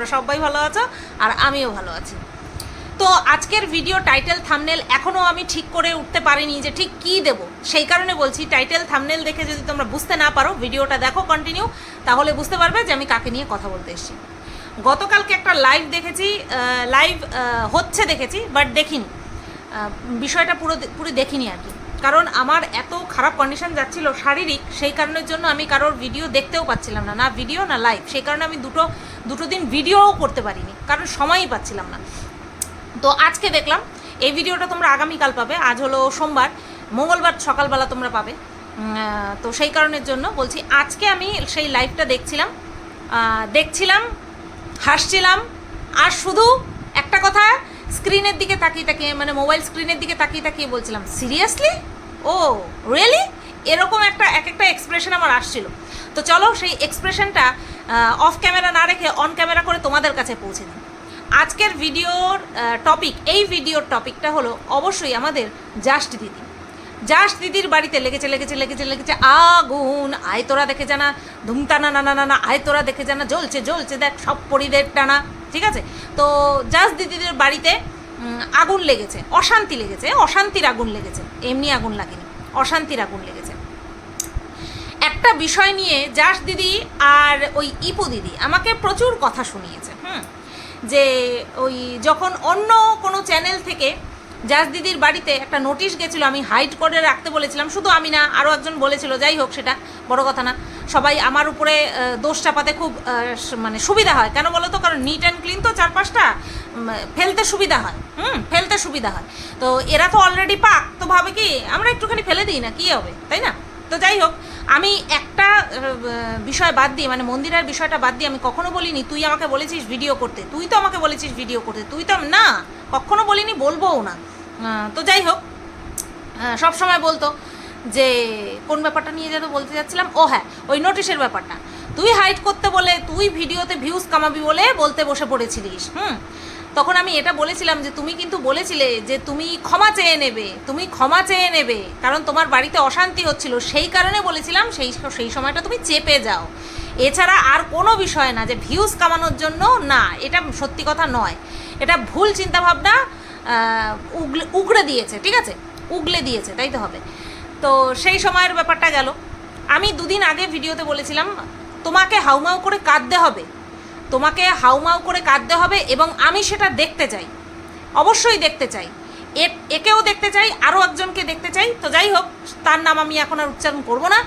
তোমরা সবাই ভালো আছো আর আমিও ভালো আছি। তো আজকের ভিডিও টাইটেল থামনেল এখনও আমি ঠিক করে উঠতে পারিনি যে ঠিক কী দেবো। সেই কারণে বলছি টাইটেল থামনেল দেখে যদি তোমরা বুঝতে না পারো ভিডিওটা দেখো কন্টিনিউ তাহলে বুঝতে পারবে যে আমি কাকে নিয়ে কথা বলতে এসেছি। গতকালকে একটা লাইভ দেখেছি লাইভ হচ্ছে দেখেছি বাট দেখিনি। বিষয়টা পুরো পুরো দেখিনি আর কি। কারণ আমার এত খারাপ কন্ডিশন যাচ্ছিল শারীরিক, সেই কারণের জন্য আমি কারোর ভিডিও দেখতেও পাচ্ছিলাম না। না ভিডিও না লাইভ সেই কারণে আমি দুটো দুটো দিন ভিডিওও করতে পারিনি। কারণ সময়ই পাচ্ছিলাম না। তো আজকে দেখলাম, এই ভিডিওটা তোমরা আগামীকাল পাবে। আজ হলো সোমবার। মঙ্গলবার সকালবেলা তোমরা পাবে। তো সেই কারণের জন্য বলছি, আজকে আমি সেই লাইভটা দেখছিলাম। দেখছিলাম, হাসছিলাম। আর শুধু একটা কথা স্ক্রিনের দিকে তাকিয়ে তাকিয়ে মানে মোবাইল স্ক্রিনের দিকে তাকিয়ে তাকিয়ে বলছিলাম, সিরিয়াসলি? ও, রিয়েলি? এরকম একটা, এক একটা এক্সপ্রেশন আমার আসছিল। তো চলো সেই এক্সপ্রেশনটা অফ ক্যামেরা না রেখে অন ক্যামেরা করে তোমাদের কাছে পৌঁছে দিই। আজকের ভিডিওর টপিক এই ভিডিওর টপিকটা হলো অবশ্যই আমাদের জাস্ট দিদি। জাস্ট দিদির বাড়িতে লেগেছে লেগেছে লেগেছে লেগেছে আগুন। আয় তোরা দেখে জানা, ধুমতানা, না না না না, আয় তোরা দেখে জানা, জ্বলছে জ্বলছে, দেখ, সব পরিদের টানা। ঠিক আছে? তো জাস্ট দিদিদের বাড়িতে আগুন লেগেছে, অশান্তি লেগেছে, অশান্তির আগুন লেগেছে, এমনি আগুন লাগেনি, অশান্তির আগুন লেগেছে। একটা বিষয় নিয়ে জাস দিদি আর ওই ইপু দিদি আমাকে প্রচুর কথা শুনিয়েছে, হুম? যে ওই যখন অন্য কোনো চ্যানেল থেকে জাস দিদির বাড়িতে একটা নোটিশ গেছিল, আমি হাইড করে রাখতে বলেছিলাম। শুধু আমি না আরও একজন বলেছিল, যাই হোক সেটা, বড় কথা না। সবাই আমার উপরে দোষ চাপাতে খুব মানে সুবিধা হয়। কেন বলো তো কারণ নিট অ্যান্ড ক্লিন তো চারপাশটা ফেলতে সুবিধা হয়। হুম, ফেলতে সুবিধা হয়। তো এরা তো অলরেডি পাক, তো ভাবে কি, আমরা একটুখানি ফেলে দিই না, কী হবে, তাই না? তো যাই হোক, আমি একটা বিষয় বাদ দিয়ে মানে মন্দিরের বিষয়টা বাদ দিয়ে আমি কখনো বলিনি, তুই আমাকে বলেছিস ভিডিও করতে, তুই তো আমাকে বলেছিস ভিডিও করতে, তুই তো, না, কখনো বলিনি, বলবোও না। তো যাই হোক সব সময় বলতো যে কোন ব্যাপারটা নিয়ে যেন বলতে যাচ্ছিলাম। ও হ্যাঁ ওই নোটিশের ব্যাপারটা। তুই হাইড করতে বলে তুই ভিডিওতে ভিউজ কামাবি বলে বলতে বসে পড়েছিলিস, হুম? তখন আমি এটা বলেছিলাম যে তুমি কিন্তু বলেছিলে যে তুমি ক্ষমা চেয়ে নেবে, তুমি ক্ষমা চেয়ে নেবে, কারণ তোমার বাড়িতে অশান্তি হচ্ছিল। সেই কারণে বলেছিলাম সেই সেই সময়টা তুমি চেপে যাও। এছাড়া আর কোনো বিষয় না যে ভিউজ কামানোর জন্য না, এটা সত্যি কথা নয়। এটা ভুল চিন্তাভাবনা উগলে উগড়ে দিয়েছে, ঠিক আছে? উগলে দিয়েছে, তাই তো হবে। তো সেই সময়ের ব্যাপারটা গেল। আমি দুদিন আগে ভিডিওতে বলেছিলাম, তোমাকে হাউমাউ করে কাঁদতে হবে। তোমাকে হাউমাউ করে কাঁদতে হবে এবং আমি সেটা দেখতে চাই। অবশ্যই দেখতে চাই। এ- একেও দেখতে চাই, আরও একজনকে দেখতে চাই। তো যাই হোক, তার নাম আমি এখন আর উচ্চারণ করব না।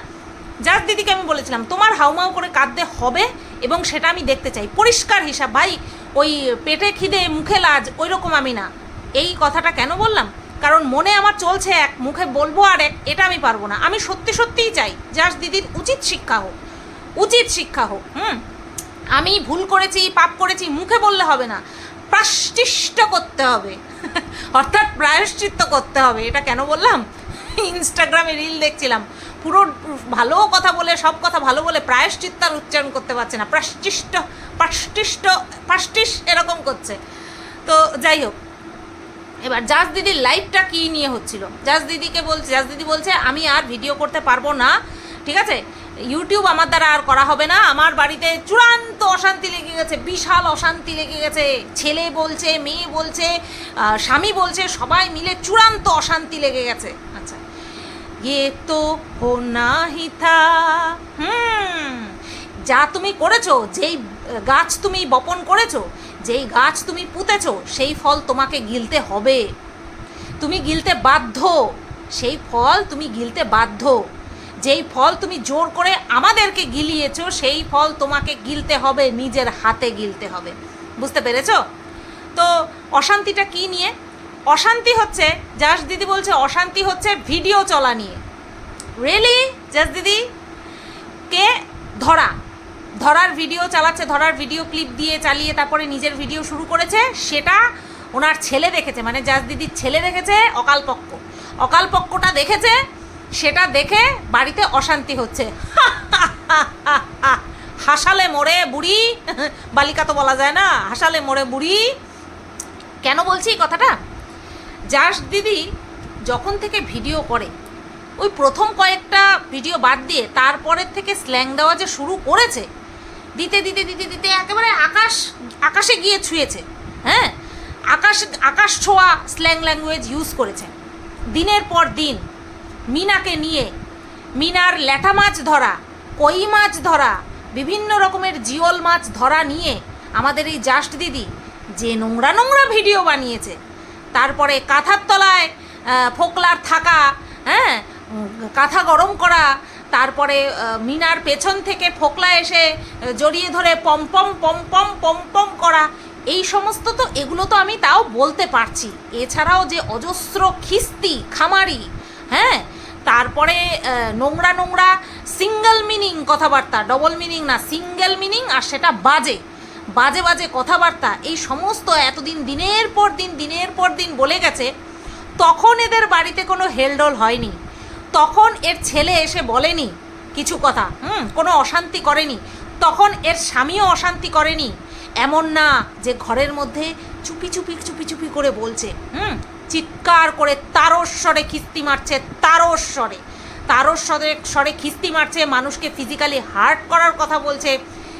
যার দিদিকে আমি বলেছিলাম, তোমার হাউমাউ করে কাঁদতে হবে এবং সেটা আমি দেখতে চাই। পরিষ্কার হিসাব, ভাই, ওই পেটে খিদে, মুখে লাজ ওই রকম আমি না। এই কথাটা কেন বললাম? কারণ মনে আমার চলছে এক, মুখে বলব আর এক, এটা আমি পারব না। আমি সত্যি সত্যিই চাই, যার দিদির উচিত শিক্ষা হোক। উচিত শিক্ষা হোক, হুম? আমি ভুল করেছি, পাপ করেছি, মুখে বললে হবে না। প্রাশ্চিষ্ট করতে হবে। অর্থাৎ প্রায়শ্চিত্ত করতে হবে। এটা কেন বললাম? ইনস্টাগ্রামে রিল দেখছিলাম। পুরো ভালো কথা বলে, সব কথা ভালো বলে প্রায়শ্চিত্তার উচ্চারণ করতে পারছে না। প্রাশ্চিষ্ট প্রাষ্টিষ্ট প্রাষ্টিস এরকম করছে। তো যাই হোক এবার জাজ দিদির লাইভটা কী নিয়ে হচ্ছিল? জাজ দিদিকে বলছে, জাজ দিদি বলছে, আমি আর ভিডিও করতে পারব না, ঠিক আছে? ইউটিউব আমার দ্বারা আর করা হবে না। আমার বাড়িতে চূড়ান্ত অশান্তি লেগে গেছে, বিশাল অশান্তি লেগে গেছে। ছেলে বলছে, মেয়ে বলছে স্বামী বলছে, সবাই মিলে চূড়ান্ত অশান্তি লেগে গেছে। আচ্ছা ইয়ে তো হি থা। হুম, যা তুমি করেছ, যেই গাছ তুমি বপন করেছ যেই গাছ তুমি পুঁতেছো, সেই ফল তোমাকে গিলতে হবে। তুমি গিলতে বাধ্য, সেই ফল তুমি গিলতে বাধ্য। যেই ফল তুমি জোর করে আমাদেরকে গিলিয়েছো, সেই ফল তোমাকে গিলতে হবে, নিজের হাতে গিলতে হবে। বুঝতে পেরেছ? তো অশান্তিটা কি নিয়ে? অশান্তি হচ্ছে জাস দিদি বলছে, অশান্তি হচ্ছে ভিডিও চলা নিয়ে। রিয়েলি জাস দিদি? কে? ধরা। ধরার ভিডিও চালাচ্ছে, ধরার ভিডিও ক্লিপ দিয়ে চালিয়ে তারপরে নিজের ভিডিও শুরু করেছে, সেটা ওনার ছেলে দেখেছে মানে জাস দিদির ছেলে দেখেছে অকালপক্ষ অকালপক্ষটা দেখেছে, সেটা দেখে বাড়িতে অশান্তি হচ্ছে। হাসালে মোড়ে বুড়ি, বালিকা তো বলা যায় না, হাসালে মোড়ে বুড়ি। কেন বলছি কথাটা? জাস দিদি যখন থেকে ভিডিও করে, ওই প্রথম কয়েকটা ভিডিও বাদ দিয়ে তারপরের থেকে স্ল্যাং দেওয়া যে শুরু করেছে দিতে দিতে দিতে দিতে একেবারে আকাশ, আকাশে গিয়ে ছুঁয়েছে। হ্যাঁ? আকাশ আকাশ ছোঁয়া স্ল্যাং ল্যাঙ্গুয়েজ ইউজ করেছে। দিনের পর দিন মিনাকে নিয়ে, মিনার ল্যাঠা মাছ ধরা, কই মাছ ধরা, বিভিন্ন রকমের জিওল মাছ ধরা নিয়ে আমাদের এই জাস্ট দিদি যে নোংরা নোংরা ভিডিও বানিয়েছে। তারপরে কাঁথার তলায় ফোকলার থাকা হ্যাঁ? কাঁথা গরম করা তারপরে মিনার পেছন থেকে ফোকলা এসে জড়িয়ে ধরে পম পম পম পম পম পম করা, এই সমস্ত তো এগুলো তো আমি তাও বলতে পারছি। এছাড়াও যে অজস্র খিস্তি, খামারি হ্যাঁ? তারপরে নোংরা নোংরা সিঙ্গেল মিনিং কথাবার্তা ডবল মিনিং না সিঙ্গেল মিনিং আর সেটা বাজে। বাজে বাজে কথাবার্তা, এই সমস্ত এতদিন দিনের পর দিন, দিনের পর দিন বলে গেছে, তখন এদের বাড়িতে কোনো হেলডোল হয়নি। তখন এর ছেলে এসে বলেনি কিছু কথা, হুম, কোনো অশান্তি করেনি। তখন এর স্বামীও অশান্তি করেনি। এমন না যে ঘরের মধ্যে চুপি চুপি চুপি চুপি করে বলছে, হুম, চিৎকার করে তারস্বরে খিস্তি মারছে, তারস্বরে। তারস্বরে স্বরে খিস্তি মারছে, মানুষকে ফিজিক্যালি হার্ট করার কথা বলছে।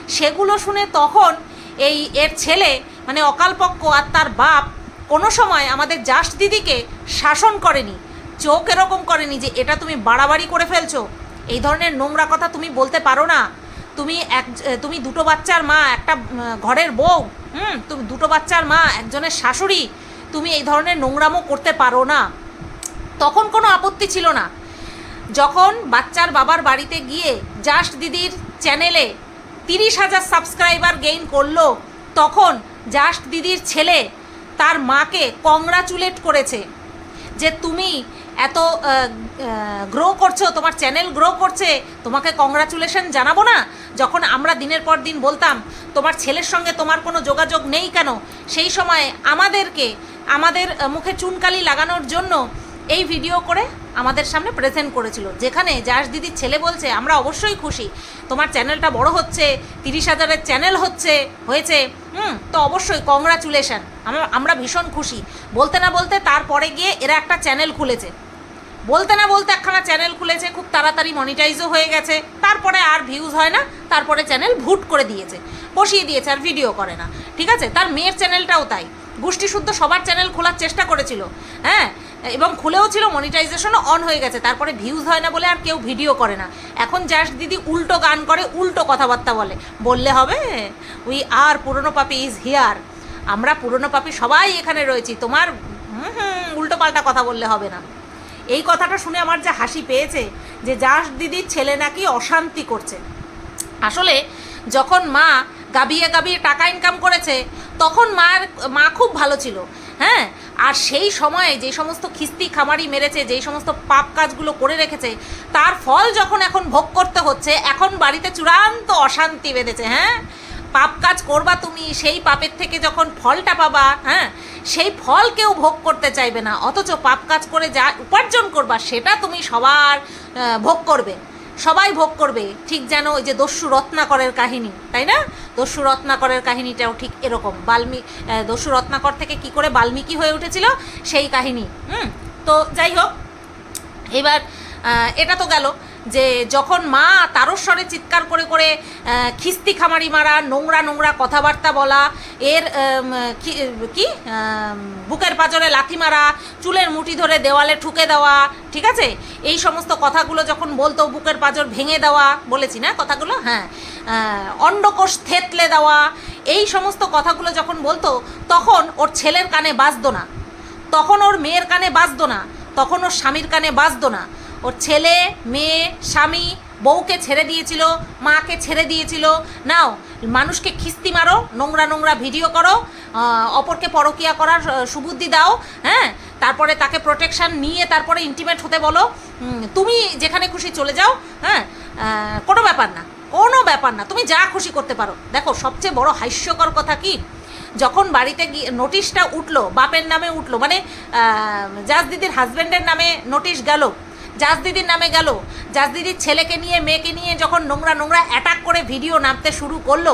সেগুলো শুনে তখন এই এর ছেলে মানে অকালপক্ষ আর তার বাপ কোনো সময় আমাদের জাস্ট দিদিকে শাসন করেনি। চোখ এরকম করেনি যে এটা তুমি বাড়াবাড়ি করে ফেলছো। এই ধরনের নোংরা কথা তুমি বলতে পারো না। তুমি এক, তুমি দুটো বাচ্চার মা, একটা ঘরের বউ, হুম, তুমি দুটো বাচ্চার মা, একজনের শাশুড়ি, তুমি এই ধরনের নোংরামো করতে পারো না। তখন কোনো আপত্তি ছিল না। যখন বাচ্চার বাবার বাড়িতে গিয়ে জাস্ট দিদির চ্যানেলে তিরিশ হাজার সাবস্ক্রাইবার গেইন করল, তখন জাস্ট দিদির ছেলে তার মাকে কংগ্রাচুলেট করেছে যে তুমি এত গ্রো করছ, তোমার চ্যানেল গ্রো করছে, তোমাকে কংগ্রাচুলেশন জানাব না? যখন আমরা দিনের পর দিন বলতাম, তোমার ছেলের সঙ্গে তোমার কোনো যোগাযোগ নেই কেন? সেই সময় আমাদেরকে, আমাদের মুখে চুনকালি লাগানোর জন্য এই ভিডিও করে আমাদের সামনে প্রেজেন্ট করেছিল। যেখানে জাস দিদির ছেলে বলছে, আমরা অবশ্যই খুশি। তোমার চ্যানেলটা বড় হচ্ছে, তিরিশ হাজারের চ্যানেল হচ্ছে, হয়েছে। হুম, তো অবশ্যই কংগ্রাচুলেশন আমরা আমরা ভীষণ খুশি। বলতে না বলতে তারপরে গিয়ে এরা একটা চ্যানেল খুলেছে। বলতে না বলতে একখানা চ্যানেল খুলেছে, খুব তাড়াতাড়ি মনিটাইজও হয়ে গেছে। তারপরে আর ভিউজ হয় না, তারপরে চ্যানেল ভুট করে দিয়েছে। বসিয়ে দিয়েছে, আর ভিডিও করে না। ঠিক আছে? তার মেয়ের চ্যানেলটাও তাই। গোষ্ঠী শুদ্ধ সবার চ্যানেল খোলার চেষ্টা করেছিল। হ্যাঁ? এবং খুলেও ছিল মনিটাইজেশনও অন হয়ে গেছে। তারপরে ভিউজ হয় না বলে আর কেউ ভিডিও করে না। এখন জাস্ট দিদি উল্টো গান করে, উল্টো কথাবার্তা বলে। বললে হবে উই আর পুরনো পাপি ইজ হিয়ার আমরা পুরনো পাপি সবাই এখানে রয়েছি। তোমার উল্টো পাল্টা কথা বললে হবে না। এই কথাটা শুনে আমার যে হাসি পেয়েছে, যে জাস দিদির ছেলে নাকি অশান্তি করছে। আসলে যখন মা গাবিয়ে গাবিয়ে টাকা ইনকাম করেছে, তখন মার, মা খুব ভালো ছিল। হ্যাঁ? আর সেই সময়ে যে সমস্ত খিস্তি খামারি মেরেছে যেই সমস্ত পাপ কাজগুলো করে রেখেছে, তার ফল যখন এখন ভোগ করতে হচ্ছে, এখন বাড়িতে চূড়ান্ত অশান্তি বেঁধেছে হ্যাঁ? পাপ কাজ করবা তুমি, সেই পাপের থেকে যখন ফলটা পাবা হ্যাঁ? সেই ফল কেউ ভোগ করতে চাইবে না, অথচ পাপ কাজ করে যা উপার্জন করবা, সেটা তুমি সবার ভোগ করবে। সবাই ভোগ করবে। ঠিক যেন ওই যে দস্যু রত্নাকরের কাহিনী, তাই না? দস্যু রত্নাকরের কাহিনীটাও ঠিক এরকম। বাল্মী দস্যু রত্নাকর থেকে কি করে বাল্মীকি হয়ে উঠেছিল? সেই কাহিনী, হুম? তো যাই হোক, এবার এটা তো গেল। যে যখন মা তারস্বরে চিৎকার করে করে খিস্তি খামারি মারা, নোংরা নোংরা কথাবার্তা বলা, এর কি- বুকের পাঁজরে লাথি মারা, চুলের মুঠি ধরে দেওয়ালে ঠুকে দেওয়া, ঠিক আছে? এই সমস্ত কথাগুলো যখন বলতো, বুকের পাঁজর ভেঙে দেওয়া, বলেছি না কথাগুলো? হ্যাঁ। অন্ডকোষ থেতলে দেওয়া, এই সমস্ত কথাগুলো যখন বলতো, তখন ওর ছেলের কানে বাজতো না। তখন ওর মেয়ের কানে বাজতো না। তখন ওর স্বামীর কানে বাজতো না। ওর ছেলে, মেয়ে, স্বামী বউকে ছেড়ে দিয়েছিল, মাকে ছেড়ে দিয়েছিল। নাও, মানুষকে খিস্তি মারো, নোংরা নোংরা ভিডিও করো অপরকে পরকিয়া করার সুবুদ্ধি দাও হ্যাঁ? তারপরে তাকে প্রোটেকশন নিয়ে তারপরে ইন্টিমেট হতে বলো। তুমি যেখানে খুশি চলে যাও হ্যাঁ? কোনো ব্যাপার না, কোনো ব্যাপার না, তুমি যা খুশি করতে পারো। দেখো, সবচেয়ে বড় হাস্যকর কথা কি? যখন বাড়িতে গিয়ে নোটিশটা উঠল, বাপের নামে উঠল মানে জাজ দিদির হাজব্যান্ডের নামে নোটিশ গেল জাজ দিদির নামে গেল। জাজ দিদির ছেলেকে নিয়ে, মেয়েকে নিয়ে যখন নোংরা নোংরা অ্যাটাক করে ভিডিও নামতে শুরু করল,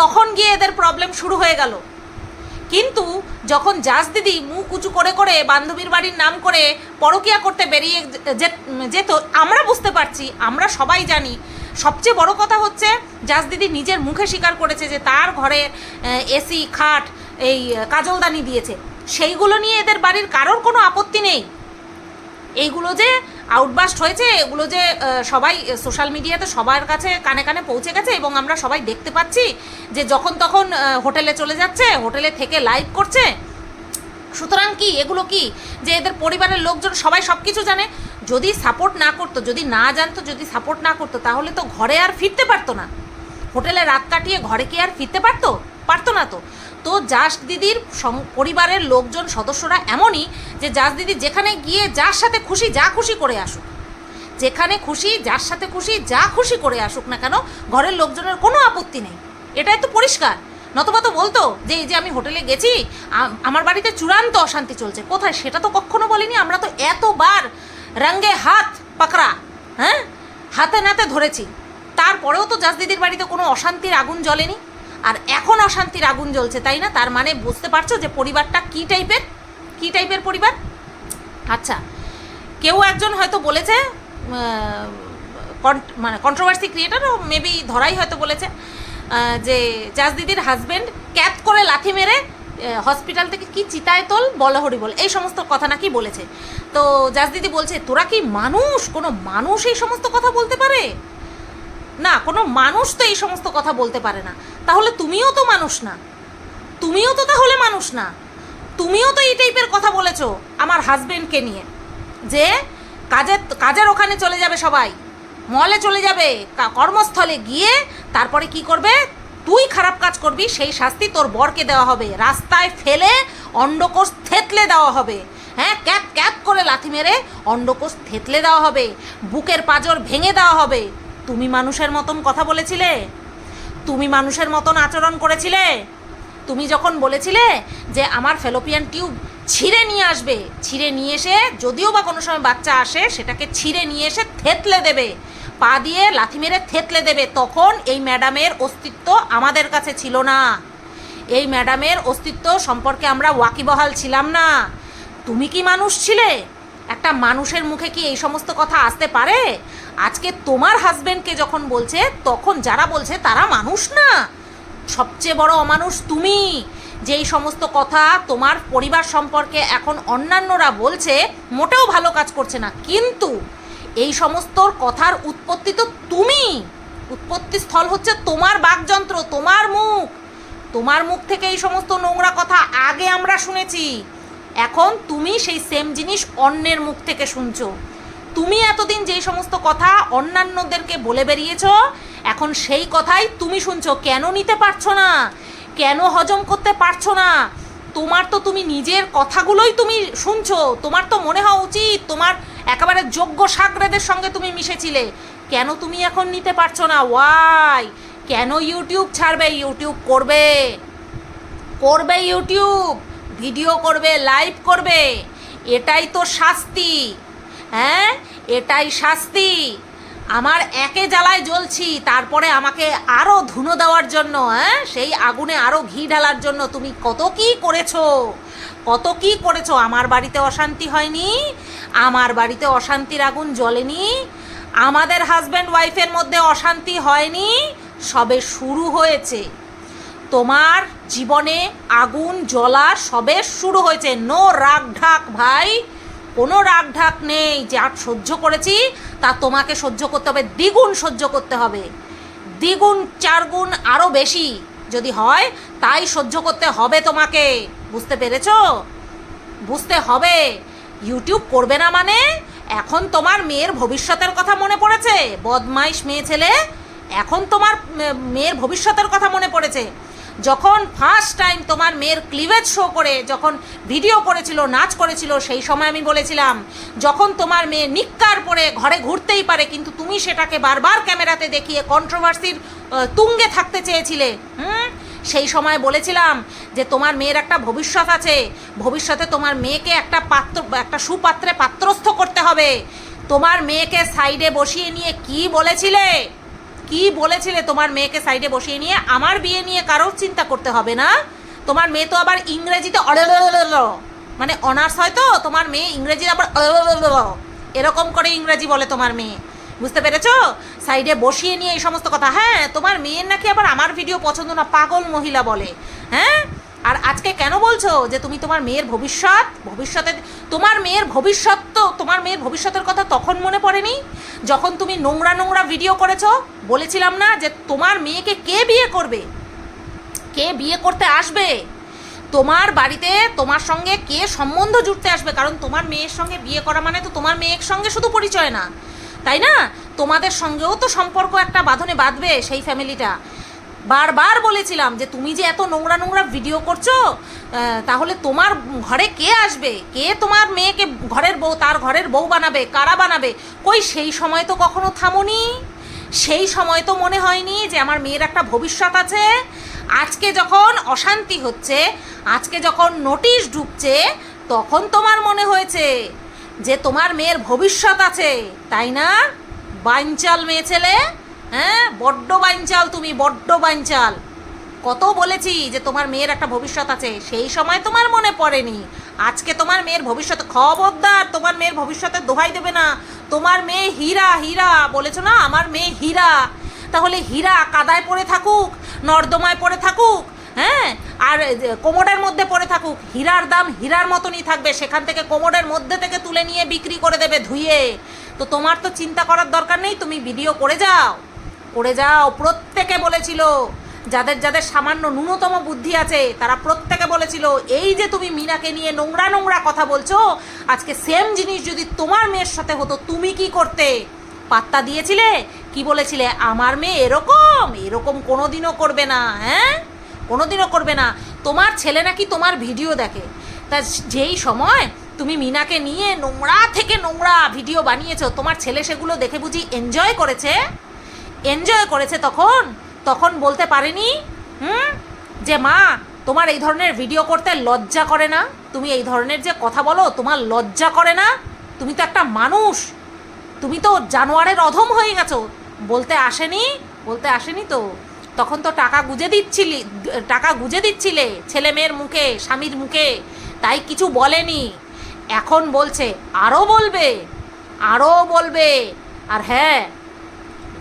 তখন গিয়ে এদের প্রবলেম শুরু হয়ে গেল। কিন্তু যখন জাস দিদি মুখ উঁচু করে করে বান্ধবীর বাড়ির নাম করে পরকিয়া করতে বেরিয়ে যেত, আমরা বুঝতে পারছি, আমরা সবাই জানি। সবচেয়ে বড় কথা হচ্ছে জাস দিদি নিজের মুখে স্বীকার করেছে যে তার ঘরে এসি খাট, এই, কাজলদানি দিয়েছে। সেইগুলো নিয়ে এদের বাড়ির কারোর কোনো আপত্তি নেই। এইগুলো যে আউটবাস্ট হয়েছে, এগুলো যে সবাই সোশ্যাল মিডিয়াতে সবার কাছে কানে কানে পৌঁছে গেছে এবং আমরা সবাই দেখতে পাচ্ছি যে যখন তখন হোটেলে চলে যাচ্ছে হোটেলে থেকে লাইভ করছে। সুতরাং কি, এগুলো কি? যে এদের পরিবারের লোকজন সবাই সব কিছু জানে। যদি সাপোর্ট না করতো, যদি না জানতো, যদি সাপোর্ট না করতো, তাহলে তো ঘরে আর ফিরতে পারতো না। হোটেলে রাত কাটিয়ে ঘরে কি আর ফিরতে পারতো? পারতো না তো। তো জাস দিদির পরিবারের লোকজন, সদস্যরা এমনই যে জাস দিদি যেখানে গিয়ে যার সাথে খুশি যা খুশি করে আসুক। যেখানে খুশি, যার সাথে খুশি, যা খুশি করে আসুক না কেন, ঘরের লোকজনের কোনো আপত্তি নেই। এটাই তো পরিষ্কার। নতবা তো বলতো যে, এই যে আমি হোটেলে গেছি আমার বাড়িতে চূড়ান্ত অশান্তি চলছে। কোথায়? সেটা তো কখনো বলিনি। আমরা তো এতবার রঙ্গে হাত পাকড়া হ্যাঁ? হাতে নাতে ধরেছি। তারপরেও তো জাস দিদির বাড়িতে কোনো অশান্তির আগুন জ্বলেনি। আর এখন অশান্তির আগুন জ্বলছে, তাই না? তার মানে বুঝতে পারছ যে পরিবারটা কী টাইপের? কী টাইপের পরিবার? আচ্ছা কেউ একজন হয়তো বলেছে মানে কন্ট্রোভার্সি ক্রিয়েটারও মেবি ধরাই হয়তো বলেছে যে জাজ দিদির হাজবেন্ড ক্যাপ করে লাথি মেরে হসপিটাল থেকে কি চিতায় তোল, বল হরি বল, এই সমস্ত কথা নাকি বলেছে। তো জাজ দিদি বলছে, তোরা কি মানুষ? কোনো মানুষ এই সমস্ত কথা বলতে পারে? না, কোনো মানুষ তো এই সমস্ত কথা বলতে পারে না। তাহলে তুমিও তো মানুষ না। তুমিও তো তাহলে মানুষ না। তুমিও তো এই টাইপের কথা বলেছ আমার হাজবেন্ডকে নিয়ে। যে কাজের কাজের ওখানে চলে যাবে সবাই। মলে চলে যাবে কর্মস্থলে গিয়ে তারপরে কি করবে? তুই খারাপ কাজ করবি, সেই শাস্তি তোর বরকে দেওয়া হবে। রাস্তায় ফেলে অন্ডকোষ থেতলে দেওয়া হবে। হ্যাঁ ক্যাপ ক্যাপ করে লাথি মেরে অন্ডকোষ থেতলে দেওয়া হবে। বুকের পাঁজর ভেঙে দেওয়া হবে। তুমি মানুষের মতন কথা বলেছিলে? তুমি মানুষের মতন আচরণ করেছিলে? তুমি যখন বলেছিলে যে আমার ফেলোপিয়ান টিউব ছিঁড়ে নিয়ে আসবে, ছিঁড়ে নিয়ে এসে যদিও বা কোনো সময় বাচ্চা আসে, সেটাকে ছিঁড়ে নিয়ে এসে থেতলে দেবে, পা দিয়ে লাথি মেরে থেতলে দেবে, তখন এই ম্যাডামের অস্তিত্ব আমাদের কাছে ছিল না। এই ম্যাডামের অস্তিত্ব সম্পর্কে আমরা ওয়াকিবহাল ছিলাম না। তুমি কি মানুষ ছিলে? একটা মানুষের মুখে কি এই সমস্ত কথা আসতে পারে? আজকে তোমার হাজবেন্ডকে যখন বলছে, তখন যারা বলছে তারা মানুষ না। সবচেয়ে বড় অমানুষ তুমি। যেই সমস্ত কথা তোমার পরিবার সম্পর্কে এখন অন্যান্যরা বলছে, মোটেও ভালো কাজ করছে না। কিন্তু এই সমস্ত কথার উৎপত্তি তো তুমি। উৎপত্তি স্থল হচ্ছে তোমার বাকযন্ত্র, তোমার মুখ। তোমার মুখ থেকে এই সমস্ত নোংরা কথা আগে আমরা শুনেছি। এখন তুমি সেই সেম জিনিস অন্যের মুখ থেকে শুনছো। তুমি এতদিন যেই সমস্ত কথা অন্যান্যদেরকে বলে বেরিয়েছ, এখন সেই কথাই তুমি শুনছো। কেন নিতে পারছ না? কেন হজম করতে পারছ না? তোমার তো তুমি নিজের কথাগুলোই তুমি শুনছো। তোমার তো মনে হওয়া উচিত, তোমার একেবারে যোগ্য সাগরেদের সঙ্গে তুমি মিশেছিলে। কেন তুমি এখন নিতে পারছ না? ওয়াই কেন ইউটিউব ছাড়বে? ইউটিউব করবে। করবে ইউটিউব ভিডিও করবে লাইভ করবে। এটাই তো শাস্তি। হ্যাঁ? এটাই শাস্তি। আমার একে জ্বালায় জ্বলছি, তারপরে আমাকে আরও ধুনো দেওয়ার জন্য হ্যাঁ? সেই আগুনে আরও ঘি ঢালার জন্য তুমি কত কি করেছ? কত কি করেছ? আমার বাড়িতে অশান্তি হয়নি? আমার বাড়িতে অশান্তির আগুন জ্বলেনি? আমাদের হাজব্যান্ড ওয়াইফের মধ্যে অশান্তি হয়নি? সবে শুরু হয়েছে। তোমার জীবনে আগুন, জ্বলা সবে শুরু হয়েছে। নো রাগ ঢাক ভাই। কোনো রাগ ঢাক নেই যা সহ্য করেছি, তা তোমাকে সহ্য করতে হবে, দ্বিগুণ সহ্য করতে হবে। দ্বিগুণ, চারগুণ আরও বেশি যদি হয়, তাই সহ্য করতে হবে তোমাকে। বুঝতে পেরেছ? বুঝতে হবে। ইউটিউব করবে না মানে? এখন তোমার মেয়ের ভবিষ্যতের কথা মনে পড়েছে? বদমাইশ মেয়ে ছেলে। এখন তোমার মেয়ের ভবিষ্যতের কথা মনে পড়েছে। যখন ফার্স্ট টাইম তোমার মেয়ের ক্লিভেজ শো করে, যখন ভিডিও করেছিল, নাচ করেছিল, সেই সময় আমি বলেছিলাম, যখন তোমার মেয়ে নিক্কার পরে ঘরে ঘুরতেই পারে, কিন্তু তুমি সেটাকে বারবার ক্যামেরাতে দেখিয়ে কন্ট্রোভার্সির তুঙ্গে থাকতে চেয়েছিলে, হুম? সেই সময় বলেছিলাম যে তোমার মেয়ের একটা ভবিষ্যৎ আছে, ভবিষ্যতে তোমার মেয়েকে একটা পাত্র, একটা সুপাত্রে পাত্রস্থ করতে হবে। তোমার মেয়েকে সাইডে বসিয়ে নিয়ে কি বলেছিলে? কি বলেছিলে তোমার মেয়েকে সাইডে বসিয়ে নিয়ে? আমার বিয়ে নিয়ে কারোর চিন্তা করতে হবে না। তোমার মেয়ে তো আবার ইংরেজিতে মানে অনার্স হয় তো, তোমার মেয়ে ইংরেজি আবার এরকম করে ইংরেজি বলে তোমার মেয়ে। বুঝতে পেরেছ? সাইডে বসিয়ে নিয়ে এই সমস্ত কথা। হ্যাঁ তোমার মেয়ের নাকি আবার আমার ভিডিও পছন্দ না, পাগল মহিলা বলে। হ্যাঁ? আর আজকে কেন বলছো যে তুমি তোমার মেয়ের ভবিষ্যৎ ভবিষ্যতে তোমার মেয়ের ভবিষ্যৎ তো, তোমার মেয়ের ভবিষ্যতের কথা তখন মনে পড়েনি? যখন তুমি নোংরা নোংরা ভিডিও করেছ, বলেছিলাম না যে তোমার মেয়েকে কে বিয়ে করবে? কে বিয়ে করতে আসবে? তোমার বাড়িতে তোমার সঙ্গে কে সম্বন্ধ জুড়তে আসবে? কারণ তোমার মেয়ের সঙ্গে বিয়ে করা মানে তো তোমার মেয়ের সঙ্গে শুধু পরিচয় না। তাই না? তোমাদের সঙ্গেও তো সম্পর্ক একটা বাঁধনে বাঁধবে সেই ফ্যামিলিটা বারবার বলেছিলাম যে তুমি যে এত নোংরা নোংরা ভিডিও করছ তাহলে তোমার ঘরে কে আসবে? কে তোমার মেয়েকে ঘরের বউ, তার ঘরের বউ বানাবে? কারা বানাবে? কই, সেই সময় তো কখনো থামোনি। সেই সময় তো মনে হয়নি যে আমার মেয়ের একটা ভবিষ্যৎ আছে। আজকে যখন অশান্তি হচ্ছে, আজকে যখন নোটিশ ঢুকছে, তখন তোমার মনে হয়েছে যে তোমার মেয়ের ভবিষ্যৎ আছে, তাই না? বাইঞ্চাল মেয়ে ছেলে। হ্যাঁ বড্ড বাইঞ্চাল তুমি, বড্ড বাইঞ্চাল। কত বলেছি যে তোমার মেয়ের একটা ভবিষ্যৎ আছে, সেই সময় তোমার মনে পড়েনি। আজকে তোমার মেয়ের ভবিষ্যৎ খবরদার, তোমার মেয়ের ভবিষ্যতে দোহাই দেবে না। তোমার মেয়ে হীরা হীরা, বলেছ না? আমার মেয়ে হীরা। তাহলে হীরা কাদায় পড়ে থাকুক, নর্দমায় পড়ে থাকুক হ্যাঁ? আর কোমরের মধ্যে পড়ে থাকুক। হীরার দাম হীরার মতনই থাকবে। সেখান থেকে কোমরের মধ্যে থেকে তুলে নিয়ে বিক্রি করে দেবে ধুয়ে। তো তোমার তো চিন্তা করার দরকার নেই, তুমি ভিডিও করে যাও। করে যাও। প্রত্যেকে বলেছিল, যাদের যাদের সামান্য ন্যূনতম বুদ্ধি আছে, তারা প্রত্যেকে বলেছিল, এই যে তুমি মিনাকে নিয়ে নোংরা নোংরা কথা বলছো, আজকে সেম জিনিস যদি তোমার মেয়ের সাথে হতো, তুমি কি করতে? পাত্তা দিয়েছিলে? কি বলেছিলে? আমার মেয়ে এরকম এরকম কোনোদিনও করবে না। হ্যাঁ? কোনোদিনও করবে না। তোমার ছেলে নাকি তোমার ভিডিও দেখে। তা যেই সময় তুমি মিনাকে নিয়ে নোংরা থেকে নোংরা ভিডিও বানিয়েছো, তোমার ছেলে সেগুলো দেখে বুঝি এনজয় করেছে? এনজয় করেছে তখন তখন বলতে পারেনি, হুম? যে মা, তোমার এই ধরনের ভিডিও করতে লজ্জা করে না? তুমি এই ধরনের যে কথা বলো, তোমার লজ্জা করে না? তুমি তো একটা মানুষ। তুমি তো জানোয়ারের অধম হয়ে গেছো। বলতে আসেনি বলতে আসেনি তো। তখন তো টাকা গুজে দিচ্ছিলি, টাকা গুজে দিচ্ছিলে ছেলে মেয়ের মুখে, স্বামীর মুখে। তাই কিছু বলেনি। এখন বলছে আরও বলবে আরও বলবে। আর হ্যাঁ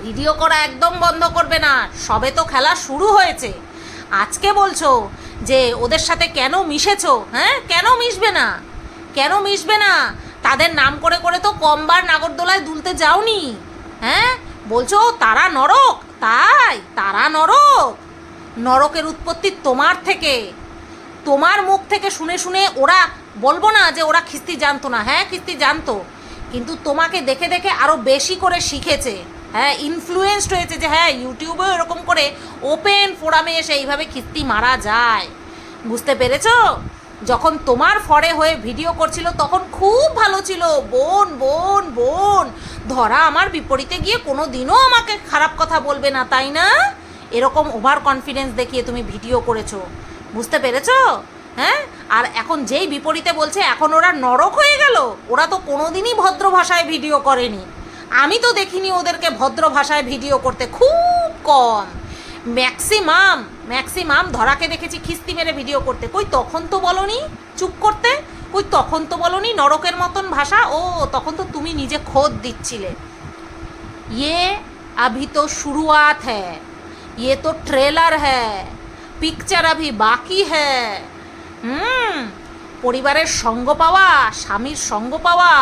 ভিডিও করা একদম বন্ধ করবে না। সবে তো খেলা শুরু হয়েছে। আজকে বলছো যে ওদের সাথে কেন মিশেছো হ্যাঁ? কেন মিশবে না? কেন মিশবে না? তাদের নাম করে করে তো কমবার নাগরদোলায় দুলতে যাওনি হ্যাঁ? বলছো তারা নরক? তাই, তারা নরক। নরকের উৎপত্তি তোমার থেকে। তোমার মুখ থেকে শুনে শুনে ওরা বলব না যে ওরা খিস্তি জানতো না হ্যাঁ? খিস্তি জানতো। কিন্তু তোমাকে দেখে দেখে আরও বেশি করে শিখেছে। হ্যাঁ ইনফ্লুয়েসড হয়েছে যে হ্যাঁ ইউটিউবেও এরকম করে ওপেন ফোরামে এসে এইভাবে খিস্তি মারা যায়। বুঝতে পেরেছ? যখন তোমার ফরে হয়ে ভিডিও করছিল, তখন খুব ভালো ছিল। বোন বোন বোন, ধরা আমার বিপরীতে গিয়ে কোনো দিনও আমাকে খারাপ কথা বলবে না, তাই না? এরকম ওভার কনফিডেন্স দেখিয়ে তুমি ভিডিও করেছ। বুঝতে পেরেছ? হ্যাঁ? আর এখন যেই বিপরীতে বলছে, এখন ওরা নরক হয়ে গেল। ওরা তো কোনোদিনই ভদ্র ভাষায় ভিডিও করেনি। আমি তো দেখিনি ওদেরকে ভদ্র ভাষায় ভিডিও করতে খুব কম ম্যাক্সিমাম ম্যাক্সিমাম ধরাকে দেখেছি খিস্তি মেরে ভিডিও করতে কই তখন তো বলনি চুপ করতে কই তখন তো বলনি নরকের মতন ভাষা ও তখন তো তুমি নিজে খোদ দিচ্ছিলে ये अभी तो शुरुआत है ये तो ट्रेलर है পিকচার अभी বাকি है হুম পরিবারের সঙ্গ পাওয়া স্বামীর সঙ্গ পাওয়া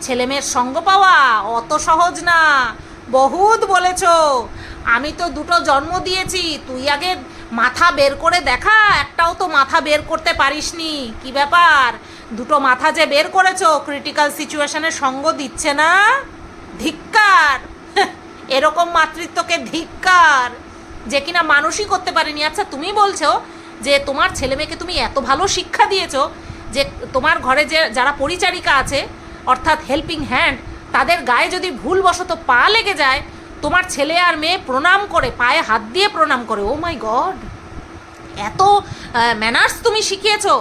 ছেলেমেয়ের সঙ্গ পাওয়া অত সহজ না। বহুত বলেছ। আমি তো দুটো জন্ম দিয়েছি, তুই আগে মাথা বের করে দেখা, একটাও তো মাথা বের করতে পারিসনি। কি ব্যাপার? দুটো মাথা যে বের করেছ ক্রিটিক্যাল সিচুয়েশনে সঙ্গ দিচ্ছে না? ধিক্কার! এরকম মাতৃত্বকে ধিক্কার! যে কিনা মানুষই করতে পারেনি। আচ্ছা তুমি বলছো যে তোমার ছেলে মেয়েকে তুমি এত ভালো শিক্ষা দিয়েছ যে তোমার ঘরে যে যারা পরিচারিকা আছে অর্থাৎ হেল্পিং হ্যান্ড তাদের গায়ে যদি ভুলবশত পা লেগে যায়, তোমার ছেলে আর মেয়ে প্রণাম করে, পায়ে হাত দিয়ে প্রণাম করে। ও মাই গড এত ম্যানার্স তুমি শিখিয়েছো।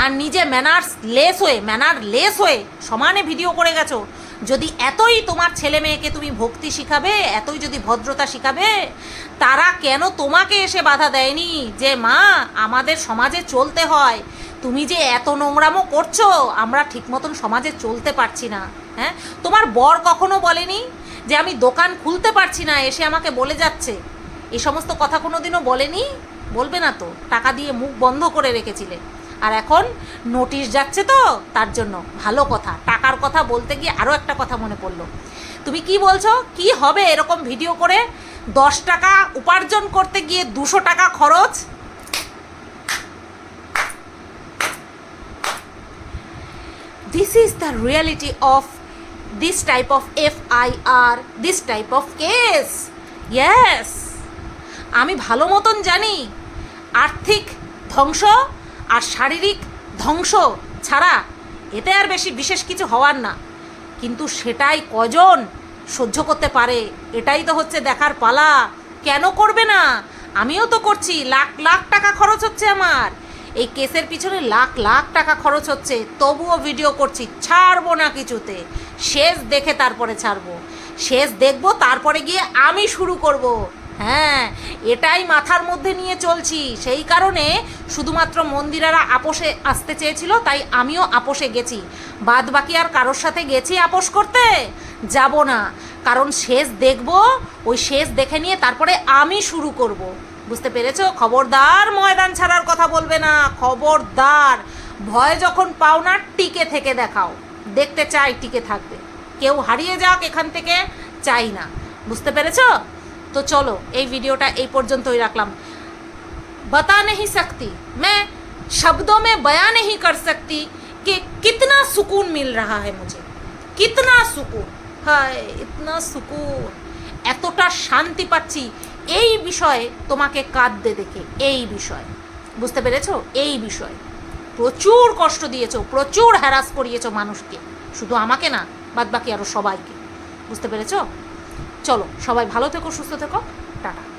আর নিজে ম্যানার্স লেস হয়ে ম্যানার লেস হয়ে সমানে ভিডিও করে গেছো। যদি এতই তোমার ছেলে মেয়েকে তুমি ভক্তি শিখাবে, এতই যদি ভদ্রতা শিখাবে, তারা কেন তোমাকে এসে বাধা দেয়নি যে, মা, আমাদের সমাজে চলতে হয় তুমি যে এত নোংরামো করছ, আমরা ঠিক মতন সমাজে চলতে পারছি না হ্যাঁ? তোমার বর কখনো বলেনি যে আমি দোকান খুলতে পারছি না, এসে আমাকে বলে যাচ্ছে? এই সমস্ত কথা কোনো দিনও বলেনি? বলবে না তো, টাকা দিয়ে মুখ বন্ধ করে রেখেছিলে। আর এখন নোটিশ যাচ্ছে তো, তার জন্য। ভালো কথা, টাকার কথা বলতে গিয়ে আরও একটা কথা মনে পড়ল। তুমি কি বলছো? কি হবে এরকম ভিডিও করে দশ টাকা উপার্জন করতে গিয়ে দুশো টাকা খরচ? This is the reality of this type of FIR, this type of case. Yes. আমি ভালো মতন জানি আর্থিক ধ্বংস আর শারীরিক ধ্বংস ছাড়া এতে আর বেশি বিশেষ কিছু হওয়ার না কিন্তু সেটাই কজন সহ্য করতে পারে এটাই তো হচ্ছে দেখার পালা কেন করবে না আমিও তো করছি লাখ লাখ টাকা খরচ হচ্ছে আমার এই কেসের পিছনে লাখ লাখ টাকা খরচ হচ্ছে, তবুও ভিডিও করছি, ছাড়বো না কিছুতে। শেষ দেখে তারপরে ছাড়বো। শেষ দেখব, তারপরে গিয়ে আমি শুরু করব। হ্যাঁ এটাই মাথার মধ্যে নিয়ে চলছি। সেই কারণে শুধুমাত্র মন্দিরারা আপোষে আসতে চেয়েছিল, তাই আমিও আপোষে গেছি। বাদ বাকি আর কারোর সাথে গেছি আপোষ করতে? যাব না। কারণ শেষ দেখব, ওই শেষ দেখে নিয়ে তারপরে আমি শুরু করব। বুঝতে পেরেছো খবরদার ময়দান ছাড়ার কথা বলবে না খবরদার ভয় যখন পাও না টিকে থেকে দেখাও দেখতে চাই টিকে থাকবে কেউ হারিয়ে যাক এখান থেকে চাই না বুঝতে পেরেছো তো চলো এই ভিডিওটা এই পর্যন্তই রাখলাম बता नहीं सकती मैं शब्दों में बयां नहीं कर सकती कि कितना सुकून मिल रहा है मुझे कितना सुकून हाय इतना सुकून এতটা শান্তি পাচ্ছি এই বিষয়ে তোমাকে কাঁদতে দেখে, এই বিষয়। বুঝতে পেরেছ? এই বিষয়। প্রচুর কষ্ট দিয়েছ, প্রচুর হ্যারাস করিয়েছো মানুষকে। শুধু আমাকে না বাদ বাকি আরও সবাইকে। বুঝতে পেরেছ? চলো, সবাই ভালো থেকো, সুস্থ থেকো। টাটা।